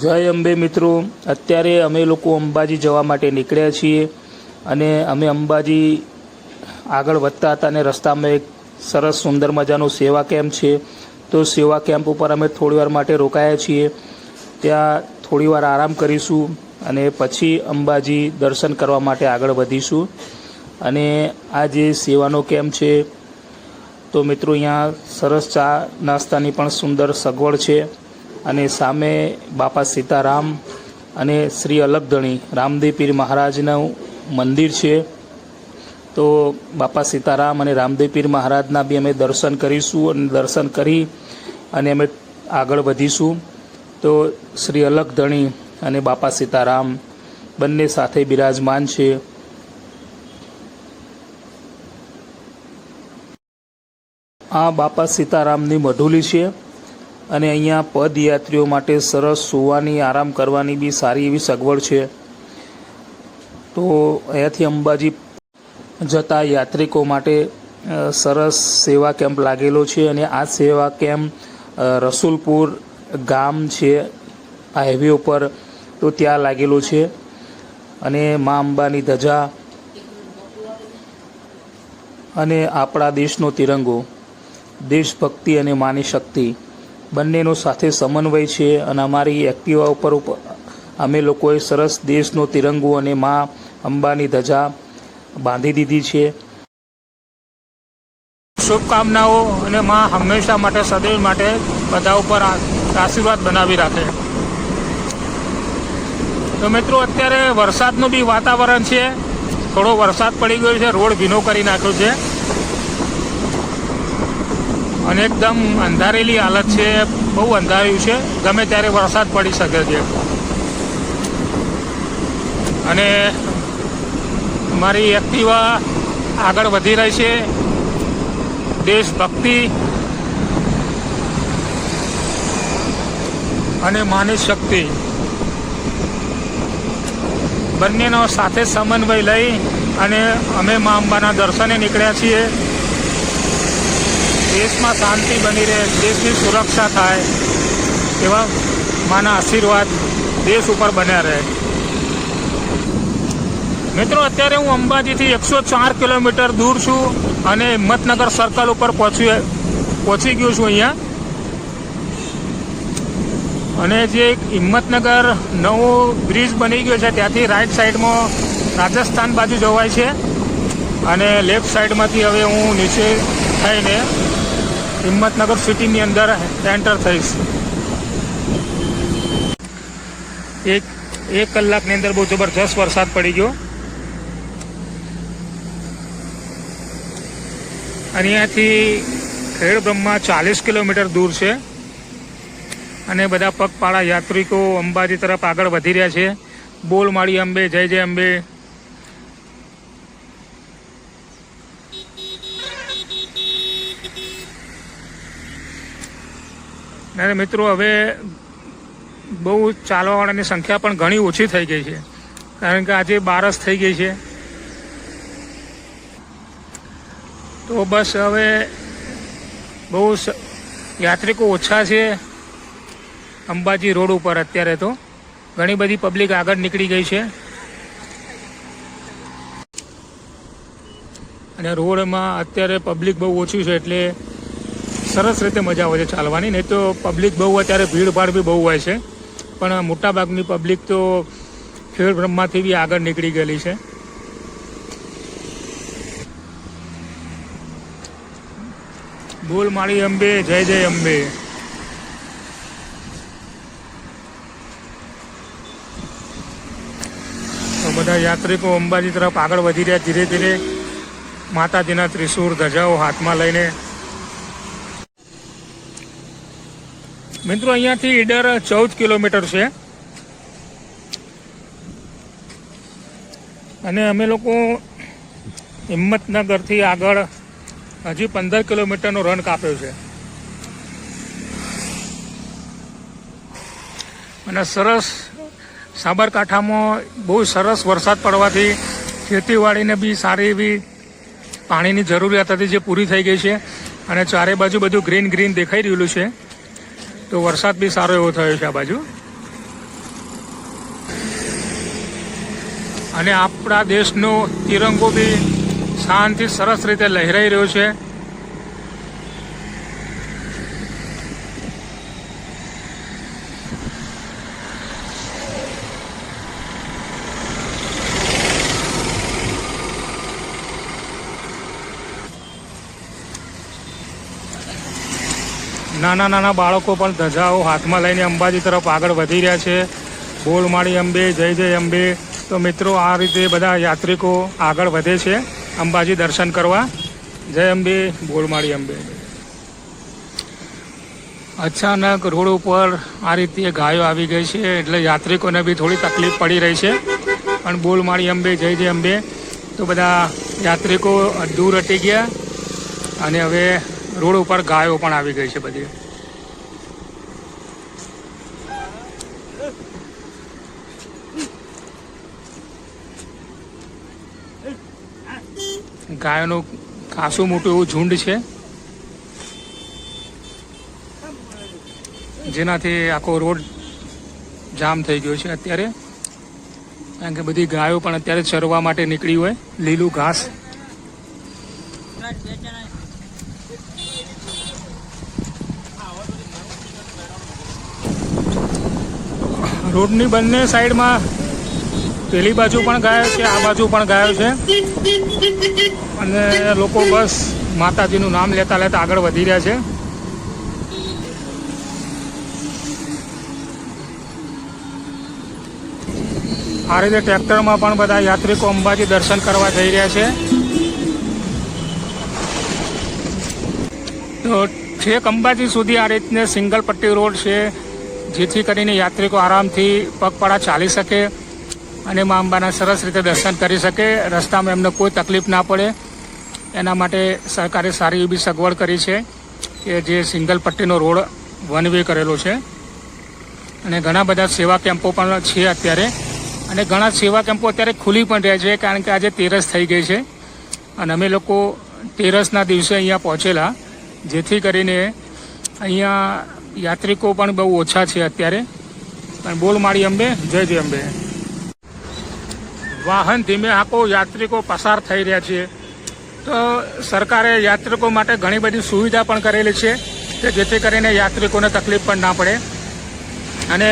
જય અંબે મિત્રો. અત્યારે અમે લોકો અંબાજી જવા માટે નીકળ્યા છીએ અને અમે અંબાજી આગળ વધતા હતા અને રસ્તામાં એક સરસ સુંદર મજાનો સેવા કેમ્પ છે. તો સેવા કેમ્પ ઉપર અમે થોડીવાર માટે રોકાયા છીએ. ત્યાં થોડીવાર આરામ કરીશું અને પછી અંબાજી દર્શન કરવા માટે આગળ વધીશું. અને આ જે સેવાનો કેમ્પ છે, તો મિત્રો, અહીંયા સરસ ચા નાસ્તાની પણ સુંદર સગવડ છે. અને સામે બાપા સીતારામ અને શ્રી અલગધણી રામદેવ પીર મહારાજનું મંદિર છે. તો બાપા સીતારામ અને રામદેવ પીર મહારાજના બી અમે દર્શન કરીશું અને દર્શન કરી અને અમે આગળ વધીશું. તો શ્રી અલગધણી અને બાપા સીતારામ બંને સાથે બિરાજમાન છે. આ બાપા સીતારામની મઢુલી છે. અને અહીંયા પદયાત્રીઓ માટે સરસ સુવાની, આરામ કરવાની બી સારી એવી સગવડ છે. તો અહીંયાથી અંબાજી જતા યાત્રિકો માટે સરસ સેવા કેમ્પ લાગેલો છે અને આ સેવા કેમ્પ રસુલપુર ગામ છે આ હાઈવે ઉપર તો ત્યાં લાગેલો છે. અને મા અંબાની ધજા અને આપણા દેશનો તિરંગો, દેશભક્તિ અને માની શક્તિ બંનેનો સાથે સમન્વય છે અને અમારી એક્ટિવા ઉપર અમે લોકોએ સરસ દેશનો તિરંગો અને મા અંબાની ધજા બાંધી દીધી છે. શુભકામનાઓ અને મા હંમેશા માટે, સદૈવ માટે બધા ઉપર આશીર્વાદ બનાવી રાખે. તો મિત્રો, અત્યારે વરસાદનું બી વાતાવરણ છે. થોડો વરસાદ પડી ગયો છે, રોડ ભીનો કરી નાખ્યો છે. અને એકદમ અંધારેલી હાલત છે, બહુ અંધાર્યું છે. ગમે ત્યારે વરસાદ પડી શકે છે. અને મારી એક્ટિવા આગળ વધી રહી છે. દેશભક્તિ અને માની શક્તિ. બંનેનો સાથે સમન્વય લઈ અને અમે મા અંબાના દર્શને નીકળ્યા છીએ. દેશમાં શાંતિ બની રહે, દેશની સુરક્ષા થાય, એવા માના આશીર્વાદ દેશ ઉપર બન્યા રહે. મિત્રો, અત્યારે હું અંબાજીથી એકસો ચાર કિલોમીટર દૂર છું અને હિંમતનગર સર્કલ ઉપર પહોંચી પહોંચી ગયો છું અહીંયા. અને જે એક હિંમતનગર નવો બ્રિજ બની ગયો છે, ત્યાંથી રાઈટ સાઈડમાં રાજસ્થાન બાજુ જવાય છે. અને લેફ્ટ સાઈડમાંથી હવે હું નીચે થઈને હિંમતનગર સિટીની અંદર એન્ટર થઈશ. એક એક કલાકની અંદર બહુ જબરજસ્ત વરસાદ પડી ગયો. અને અહીંયાથી ખેડ બ્રહ્મા ચાલીસ કિલોમીટર દૂર છે. અને બધા પગપાળા યાત્રિકો અંબાજી તરફ આગળ વધી રહ્યા છે. બોલ માળી અંબે, જય જય અંબે. અને મિત્રો, હવે બહુ ચાલવાવાળાની સંખ્યા પણ ઘણી ઓછી થઈ ગઈ છે. કારણ કે આજે બારસ થઈ ગઈ છે. તો બસ હવે બહુ યાત્રિકો ઓછા છે. અંબાજી રોડ ઉપર અત્યારે તો ઘણી બધી પબ્લિક આગળ નીકળી ગઈ છે. અને રોડમાં અત્યારે પબ્લિક બહુ ઓછું છે એટલે સરસ રીતે મજા આવે છે ચાલવાની. નહીં તો પબ્લિક બહુ અત્યારે ભીડભાડ બી બહુ હોય છે. પણ મોટાભાગની પબ્લિક તો ફેર બ્રહ્માથી બી આગળ નીકળી ગયેલી છે. બોલ માળી અંબે, જય જય અંબે. બધા યાત્રિકો અંબાજી તરફ આગળ વધી રહ્યા ધીરે ધીરે. માતાજીના ત્રિશૂળ ધજાઓ હાથમાં લઈને મિત્રો, અહીંયાથી ઈડર ચૌદ કિલોમીટર છે. અને અમે લોકો હિંમતનગરથી આગળ હજી પંદર કિલોમીટરનો રન કાપ્યો છે. અને સરસ સાબરકાંઠામાં બહુ સરસ વરસાદ પડવાથી ખેતીવાડીને બી સારી એવી પાણીની જરૂરિયાત હતી જે પૂરી થઈ ગઈ છે. અને ચારે બાજુ બધું ગ્રીન ગ્રીન દેખાઈ રહેલું છે. તો વરસાદ બી સારો એવો થયો છે આ બાજુ. અને આપણા દેશનો તિરંગો બી શાંતિ સરસ રીતે લહેરાઈ રહ્યો છે. નાના નાના બાળકો પણ ધજાઓ હાથમાં લઈને અંબાજી તરફ આગળ વધી રહ્યા છે. બોલ માળી અંબે, જય જય અંબે. તો મિત્રો, આ રીતે બધા યાત્રિકો આગળ વધે છે અંબાજી દર્શન કરવા. જય અંબે, બોલ માળી અંબે. અચાનક રોડ ઉપર આ રીતે ગાયો આવી ગઈ છે, એટલે યાત્રિકોને બી થોડી તકલીફ પડી રહી છે. પણ બોલ માળી અંબે, જય જય અંબે. તો બધા યાત્રિકો દૂર હટી ગયા અને હવે રોડ ઉપર ગાયો પણ આવી ગઈ છે બધી. ગાયોનું ખાસું મોટું એવું ઝુંડ છે. જેનાથી આખો રોડ જામ થઈ ગયો છે અત્યારે. કારણ કે બધી ગાયો પણ અત્યારે ચરવા માટે નીકળી હોય. લીલું ઘાસ. રોડની બંને સાઈડમાં પેલી બાજુ પણ ગાયો છે, આ બાજુ પણ ગાયો છે. અને લોકો બસ માતાજીનું નામ લેતા લેતા આગળ વધી રહ્યા છે. આ રીતે ટ્રેક્ટરમાં પણ બધા યાત્રિકો અંબાજી દર્શન કરવા જઈ રહ્યા છે. તો છેક અંબાજી સુધી આ રીતને સિંગલ પટ્ટી રોડ છે. જેથી કરીને યાત્રિકો આરામથી પગપાળા ચાલી શકે અને મા અંબાના સરસ રીતે દર્શન કરી શકે. રસ્તામાં એમને કોઈ તકલીફ ના પડે. એના માટે સરકારે સારી એવી સગવડ કરી છે કે જે સિંગલ પટ્ટીનો રોડ વન વે કરેલો છે. અને ઘણા બધા સેવા કેમ્પો પણ છે અત્યારે. અને ઘણા સેવા કેમ્પો અત્યારે ખુલી પણ રહે છે કારણ કે આજે તેરસ થઈ ગઈ છે. અને અમે લોકો તેરસના દિવસે અહીંયા પહોંચેલા. જેથી કરીને અહીંયા યાત્રિકો પણ બહુ ઓછા છે અત્યારે. પણ બોલ મારી અંબે, જય જય અંબે. વાહન ધીમે આખો યાત્રિકો પસાર થઈ રહ્યા છે. તો સરકારે યાત્રિકો માટે ઘણી બધી સુવિધા પણ કરેલી છે, કે જેથી કરીને યાત્રિકોને તકલીફ પણ ના પડે. અને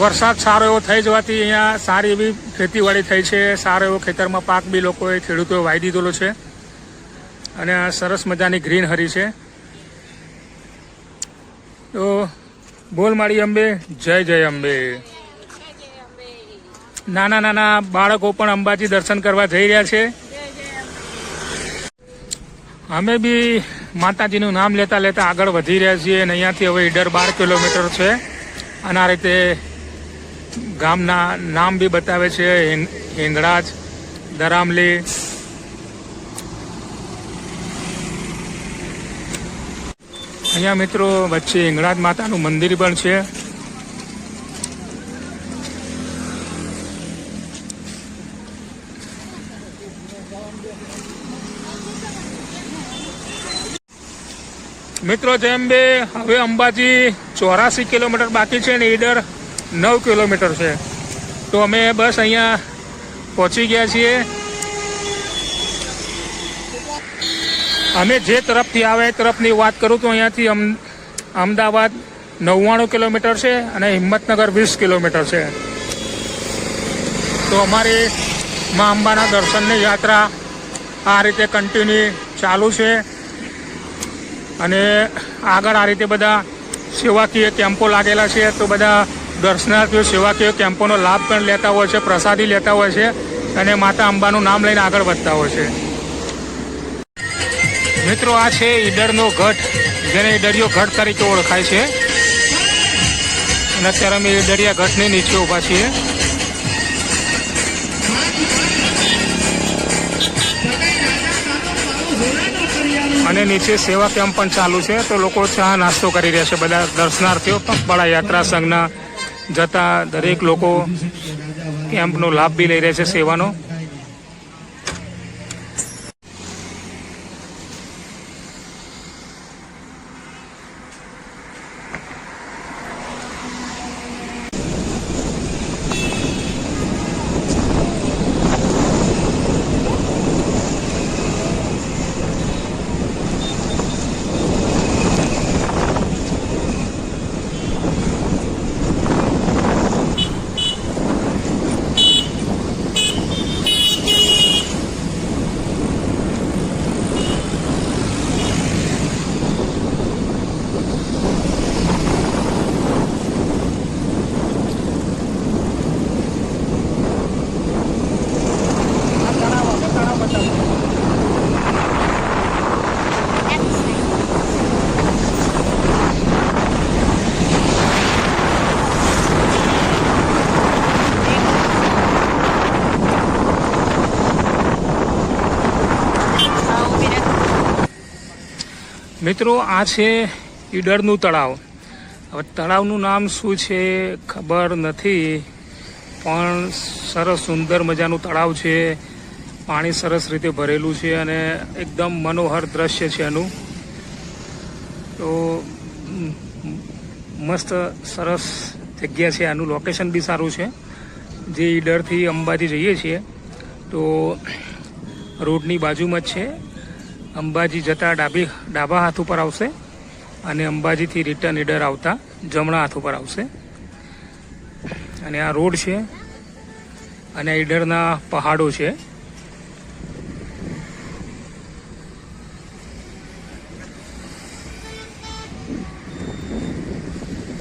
વરસાદ સારો એવો થઈ જવાથી અહીંયા સારી એવી ખેતીવાડી થઈ છે, સારો એવો ખેતરમાં પાક બી લોકોએ ખેડૂતોએ વાવી દીધેલો છે. અને સરસ મજાની ગ્રીન હરી છે. તો બોલ માળી અંબે, જય જય અંબે. નાના નાના બાળકો પણ અંબાજી દર્શન કરવા જઈ રહ્યા છે. અમે બી માતાજીનું નામ લેતા લેતા આગળ વધી રહ્યા છીએ અને અહીંયાથી હવે ઈડર બાર કિલોમીટર છે. અને આ રીતે ગામના નામ બી બતાવે છે હિંગ- હિંગળાજ દરામલી અહીંયા મિત્રો વચ્ચે હિંગળાજ માતાનું મંદિર પણ છે. મિત્રો જેમ બે, હવે અંબાજી ચોરાસી કિલોમીટર બાકી છે ને ઈડર નવ કિલોમીટર છે. તો અમે બસ અહીંયા પહોંચી ગયા છીએ. અમે જે તરફથી આવે એ તરફની વાત કરું તો અહીંયાથી અમ અમદાવાદ નવ્વાણું કિલોમીટર છે અને હિંમતનગર વીસ કિલોમીટર છે. તો અમારી મા અંબાના દર્શનની યાત્રા આ રીતે કન્ટિન્યુ ચાલુ છે. અને આગળ આ રીતે બધા સેવાકીય કેમ્પો લાગેલા છે તો બધા દર્શનાર્થીઓ, સેવાકીય કેમ્પોનો લાભ પણ લેતા હોય છે, પ્રસાદી લેતા હોય છે અને માતા અંબાનું નામ લઈને આગળ વધતા હોય છે. મિત્રો, આ છે ઈડરનો ગઢ જેને ઈડરિયો ગઢ તરીકે ઓળખાય છે. અને અત્યારે અમે ઈડરિયા ગઢની નીચે ઊભા છીએ. અને નીચે સેવા કેમ્પ પણ ચાલુ છે, તો લોકો ચા નાસ્તો કરી રહ્યા છે. બધા દર્શનાર્થીઓ પગપાળા યાત્રા સંઘના જતા દરેક લોકો કેમ્પનો લાભ બી લઈ રહ્યા છે, સેવાનો. મિત્રો, આ છે ઈડરનું તળાવ. હવે તળાવનું નામ શું છે ખબર નથી, પણ સરસ સુંદર મજાનું તળાવ છે. પાણી સરસ રીતે ભરેલું છે અને એકદમ મનોહર દ્રશ્ય છે એનું. તો મસ્ત સરસ જગ્યા છે. આનું લોકેશન બી સારું છે. જે ઈડરથી અંબાજી જઈએ છીએ, તો રોડની બાજુમાં જ છે. અંબાજી જતા ડાબી ડાબા હાથ ઉપર આવશે અને અંબાજીથી રિટર્ન ઈડર આવતા જમણા હાથ ઉપર આવશે. અને આ રોડ છે અને ઈડરના પહાડો છે.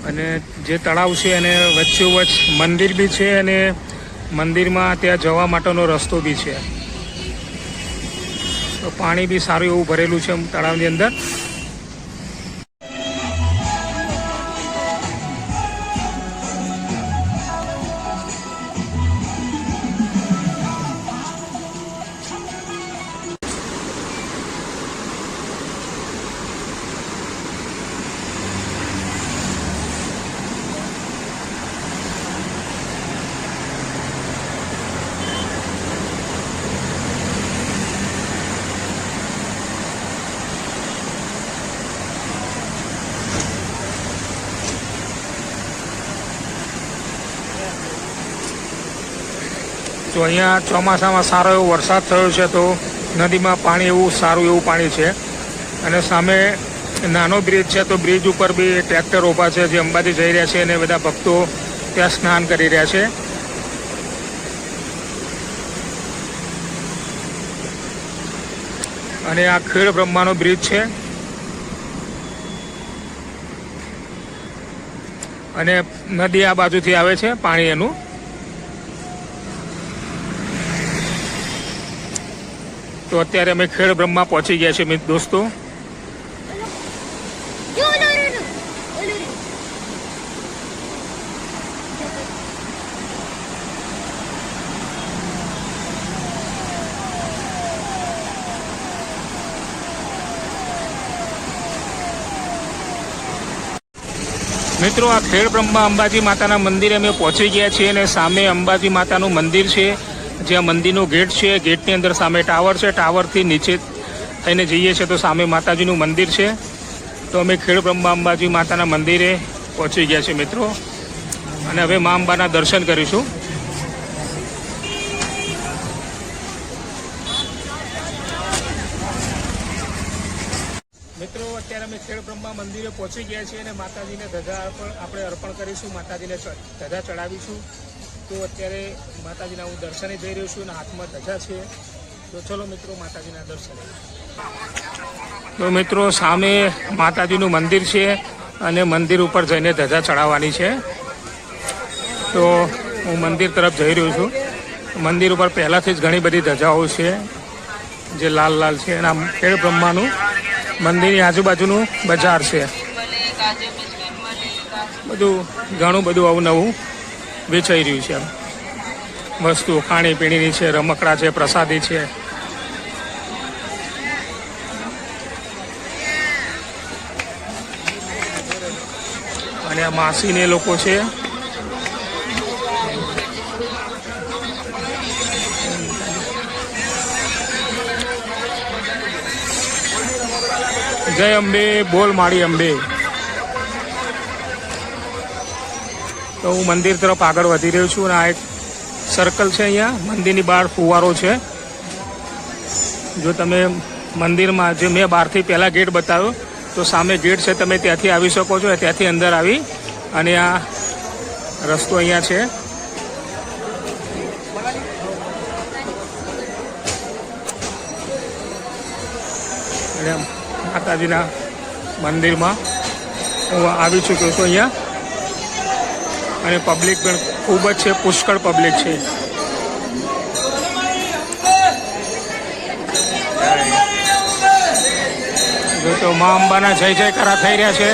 અને જે તળાવ છે એને વચ્ચોવચ્ચ મંદિર બી છે અને મંદિરમાં ત્યાં જવા માટેનો રસ્તો બી છે. પાણી બી સારું એવું ભરેલું છે તળાવની અંદર. તો અહીંયા ચોમાસામાં સારો એવો વરસાદ થયો છે તો નદીમાં પાણી એવું સારું એવું પાણી છે. અને સામે નાનો બ્રિજ છે તો બ્રિજ ઉપર બી ટ્રેક્ટર ઊભા છે જે અંબાજી જઈ રહ્યા છે અને બધા ભક્તો ત્યાં સ્નાન કરી રહ્યા છે. અને આ ખેડ બ્રહ્માનો બ્રિજ છે. અને નદી આ બાજુથી આવે છે પાણી એનું. તો અત્યારે અમે ખેડ બ્રહ્મા પહોંચી ગયા છીએ મિત્ર દોસ્તો. મિત્રો આ ખેડ બ્રહ્મા અંબાજી માતાના મંદિરે અમે પહોંચી ગયા છીએ અને સામે અંબાજી માતાનું મંદિર છે. જ્યાં મંદિરનો ગેટ છે ગેટની અંદર સામે ટાવર છે. ટાવરથી નીચે થઈને જઈએ છીએ તો સામે માતાજીનું મંદિર છે. તો અમે ખેડ બ્રહ્મા અંબાજી માતાના મંદિરે પહોંચી ગયા છીએ મિત્રો. અને હવે મા અંબાના દર્શન કરીશું. મિત્રો, અત્યારે અમે ખેડ બ્રહ્મા મંદિરે પહોંચી ગયા છીએ અને માતાજીને ધજા પણ આપણે અર્પણ કરીશું. માતાજીને ધજા ચડાવીશું. તો અત્યારે માતાજીના હું દર્શને જઈ રહ્યો છું અને હાથમાં ધજા છે. તો ચલો મિત્રો માતાજીના દર્શને તો મિત્રો, સામે માતાજીનું મંદિર છે અને મંદિર ઉપર જઈને ધજા ચડાવવાની છે. તો હું મંદિર તરફ જઈ રહ્યો છું. મંદિર ઉપર પહેલાંથી જ ઘણી બધી ધજાઓ છે, જે લાલ લાલ છે એના ખેડ બ્રહ્માનું મંદિરની આજુબાજુનું બજાર છે. બધું ઘણું બધું આવું નવું વેચાઈ રહ્યું છે વસ્તુ ખાણીપીણીની છે, રમકડા છે, પ્રસાદી છે. અને આ માસીને લોકો છે, જય અંબે, બોલ માળી અંબે. તો હું મંદિર તરફ આગળ વધી રહ્યો છું અને આ એક સર્કલ છે અહીંયા. મંદિરની બહાર ફુવારો છે. જો તમે મંદિરમાં જે મેં બહારથી પહેલાં ગેટ બતાવ્યો, તો સામે ગેટ છે, તમે ત્યાંથી આવી શકો છો ત્યાંથી અંદર આવી અને આ રસ્તો અહીંયા છે. માતાજીના મંદિરમાં હું આવી ચૂક્યો છું અહીંયા. અને પબ્લિક પણ ખૂબ જ છે, પુષ્કળ પબ્લિક છે. જો તો મા અંબાના જય જયકારા થઈ રહ્યા છે.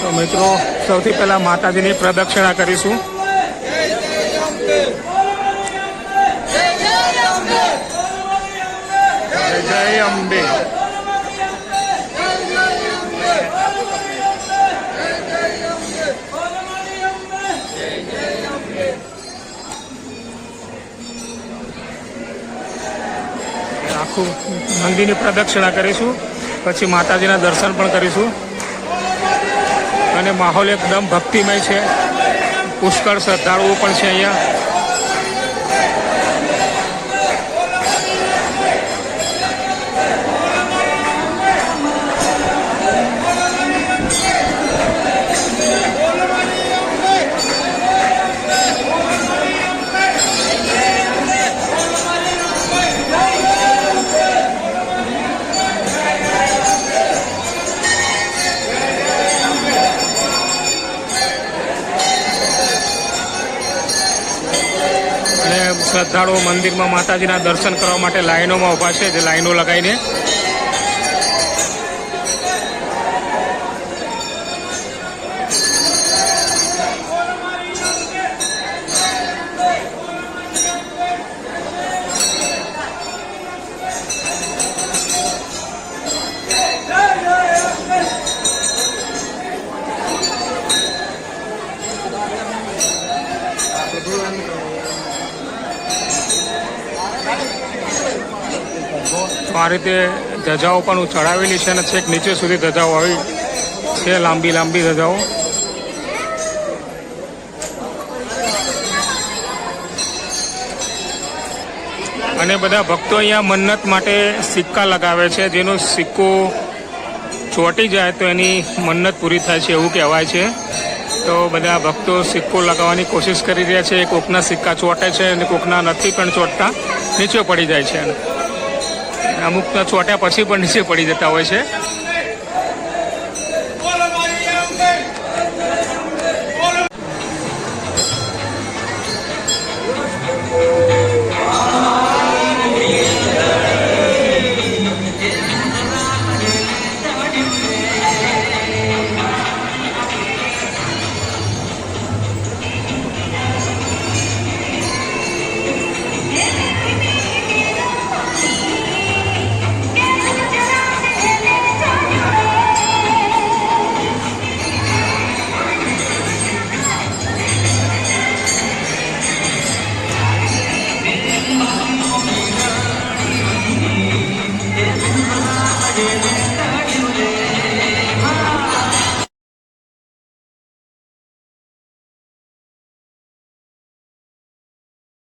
તો મિત્રો, સૌથી પહેલાં માતાજીની પ્રદક્ષિણા કરીશું. જય અંબે. આખું મંદિરની પ્રદક્ષિણા કરીશું. પછી માતાજીના દર્શન પણ કરીશું. અને માહોલ એકદમ ભક્તિમય છે. પુષ્કળ શ્રદ્ધાળુઓ પણ છે અહીંયા. શ્રદ્ધાળુઓ મંદિરમાં માતાજીના દર્શન કરવા માટે લાઈનોમાં ઊભા છે જે લાઈનો લગાવીને આ રીતે ધજાઓ પણ હું ચડાવેલી છે અને છેક નીચે સુધી ધજાઓ આવી છે, લાંબી લાંબી ધજાઓ. અને બધા ભક્તો અહીંયા મન્નત માટે સિક્કા લગાવે છે. જેનો સિક્કો ચોંટી જાય તો એની મન્નત પૂરી થાય છે એવું કહેવાય છે. તો બધા ભક્તો સિક્કો લગાવવાની કોશિશ કરી રહ્યા છે. કોકના સિક્કા ચોંટે છે અને કોકના નથી પણ ચોંટતા. નીચે પડી જાય છે. અમુકના ચોટ્યા પછી પણ નીચે પડી જતા હોય છે.